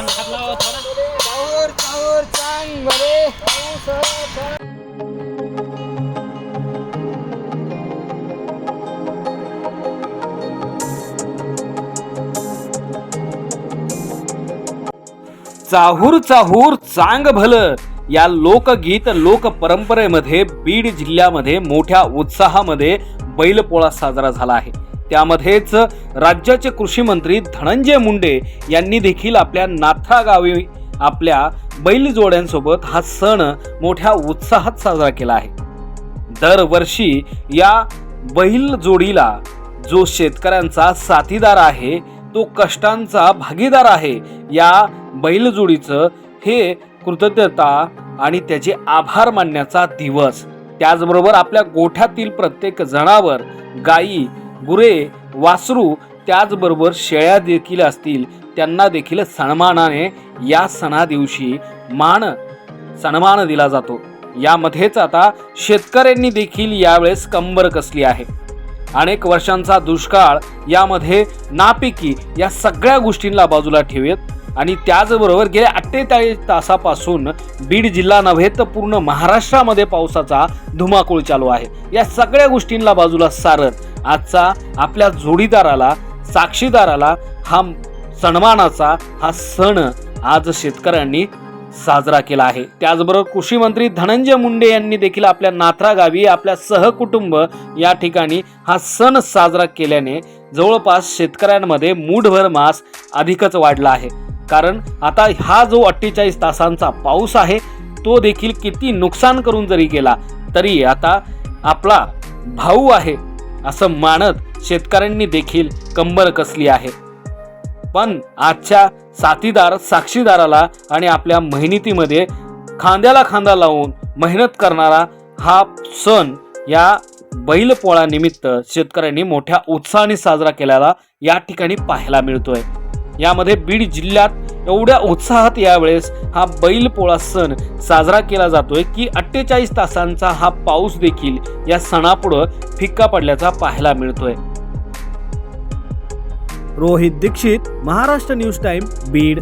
हात लावा चाहूर चाहूर चांग भल. या लोकगीत लोक परंपरेमध्ये बीड जिल्ह्यामध्ये मोठ्या उत्साहामध्ये बैलपोळा साजरा झाला आहे. त्यामध्येच राज्याचे कृषी मंत्री धनंजय मुंडे यांनी देखील आपल्या नाथा गावी आपल्या बैलजोड्यांसोबत हा सण मोठ्या उत्साहात साजरा केला आहे. दरवर्षी या बैल जोडीला जो शेतकऱ्यांचा साथीदार आहे तो कष्टांचा भागीदार आहे या बैलजोडीचं हे कृतज्ञता आणि त्याचे आभार मानण्याचा दिवस. त्याचबरोबर आपल्या गोठ्यातील प्रत्येक जनावर गायी गुरे वासरू त्याचबरोबर शेळ्या देखील असतील. त्यांना देखील सन्मानाने या सणा दिवशी मान सन्मान दिला जातो. यामध्येच आता शेतकऱ्यांनी देखील यावेळेस कंबर कसली आहे. अनेक वर्षांचा दुष्काळ यामध्ये नापिकी या सगळ्या गोष्टींना बाजूला ठेवेत आणि त्याचबरोबर गेल्या अठ्ठेचाळीस तासापासून बीड जिल्हा नव्हे तर पूर्ण महाराष्ट्रामध्ये पावसाचा धुमाकूळ चालू आहे. या सगळ्या गोष्टींना बाजूला सारत आजचा आपल्या जोडीदाराला साक्षीदाराला हा सन्मानाचा हा सण आज शेतकऱ्यांनी साजरा केला आहे. त्याचबरोबर कृषी मंत्री धनंजय मुंडे यांनी देखील आपल्या नाथरा गावी आपल्या सहकुटुंब या ठिकाणी हा सण साजरा केल्याने जवळपास शेतकऱ्यांमध्ये मूठभर मास अधिकच वाढला आहे. कारण आता हा जो अठ्ठेचाळीस तासांचा पाऊस आहे तो देखील किती नुकसान करून जरी गेला तरी आता आपला भाऊ आहे असं मानत शेतकऱ्यांनी देखील कंबर कसली आहे. पण आजच्या साथीदार साक्षीदाराला आणि आपल्या मेहनतीमध्ये खांद्याला खांदा लावून मेहनत करणारा हा सण या बैलपोळानिमित्त शेतकऱ्यांनी मोठ्या उत्साहाने साजरा केलेला या ठिकाणी पाहायला मिळतोय. यामध्ये बीड जिल्ह्यात एवढ्या उत्साहात यावेळेस हा बैलपोळा सण साजरा केला जातोय की अठ्ठेचाळीस तासांचा हा पाऊस देखील या सणापुढं फिक्का पडल्याचा पाहायला मिळतोय. Rohit Dikshit Maharashtra news time Beed.